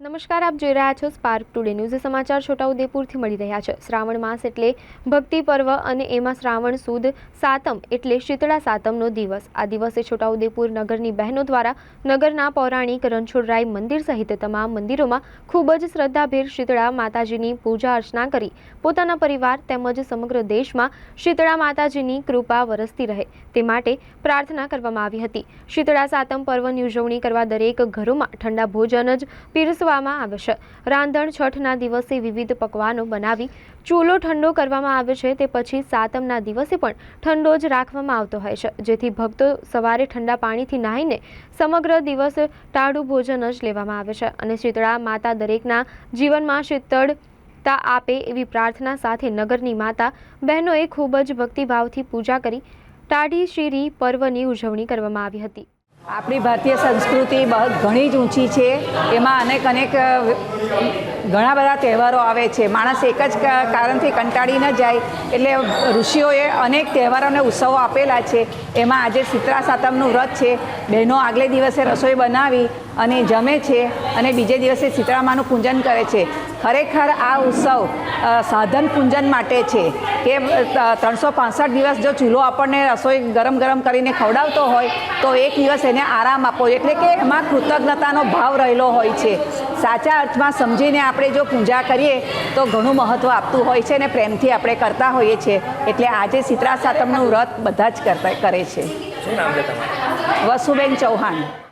નમસ્કાર, આપ જોઈ રહ્યા છો સ્પાર્ક ટુડે ન્યૂઝ સમાચાર છોટાઉદેપુરથી મળી રહ્યા છે. શ્રાવણ માસ એટલે ભક્તિ પર્વ અને એમાં શ્રાવણ સુદ સાતમ એટલે શીતળા સાતમનો દિવસ. આ દિવસે છોટાઉદેપુર નગરની બહેનો દ્વારા નગરના પૌરાણિક રણછોડરાય મંદિર સહિત તમામ મંદિરોમાં ખૂબ જ શ્રદ્ધાભેર શીતળા માતાજીની પૂજા અર્ચના કરી. પોતાના પરિવાર તેમજ સમગ્ર દેશમાં શીતળા માતાજીની કૃપા વરસતી રહે. તે માટે પ્રાર્થના કરવામાં આવી હતી. શીતળા સાતમ પર્વની ઉજવણી કરવા દરેક ઘરોમાં ઠંડા ભોજન જ પીરસવામાં આવે છે. રાંધણ છઠના દિવસે વિવિધ પકવાનો બનાવી ચૂલો ઠંડો કરવામાં આવે છે. તે પછી સાતમના દિવસે પણ ઠંડો જ રાખવામાં આવતો હોય છે. જેથી ભક્તો સવારે ઠંડા પાણીથી નાહીને સમગ્ર દિવસ ટાળું ભોજન જ લેવામાં આવે છે. અને શીતળા માતા દરેકના જીવનમાં શીતળતા આપે એવી પ્રાર્થના સાથે નગરની માતા બહેનોએ ખૂબ જ ભક્તિભાવથી પૂજા કરી. ટાઢી શીરી, પર્વની ઉજવણી કરવામાં આવી હતી. આપણી ભારતીય સંસ્કૃતિ બહુ ઘણી જ ઊંચી છે. એમાં અનેક અનેક ઘણા બધા તહેવારો આવે છે. માણસ એક જ કારણથી કંટાળી ન જાય. એટલે ઋષિઓએ અનેક તહેવારોને ઉત્સવો આપેલા છે. એમાં આજે શીતળા સાતમનું વ્રત છે. બહેનો આગલે દિવસે રસોઈ બનાવી અને જમે છે અને બીજે દિવસે શીતળામાનું પૂજન કરે છે. ખરેખર આ ઉત્સવ સાધન પૂજન માટે છે કે ત્રણસો પાંસઠ દિવસ જો ચૂલો આપણને રસોઈ ગરમ ગરમ કરીને ખવડાવતો હોય તો એક દિવસ એને આરામ આપવો એટલે કે એમાં કૃતજ્ઞતાનો ભાવ રહેલો હોય છે. સાચા અર્થમાં સમજીને આપણે જો પૂજા કરીએ તો ઘણું મહત્ત્વ આપતું હોય છે અને પ્રેમથી આપણે કરતા હોઈએ છીએ એટલે આજે સીતરા સાતમનું વ્રત બધા જ કરતા કરે છે. વસુબેન ચૌહાણ.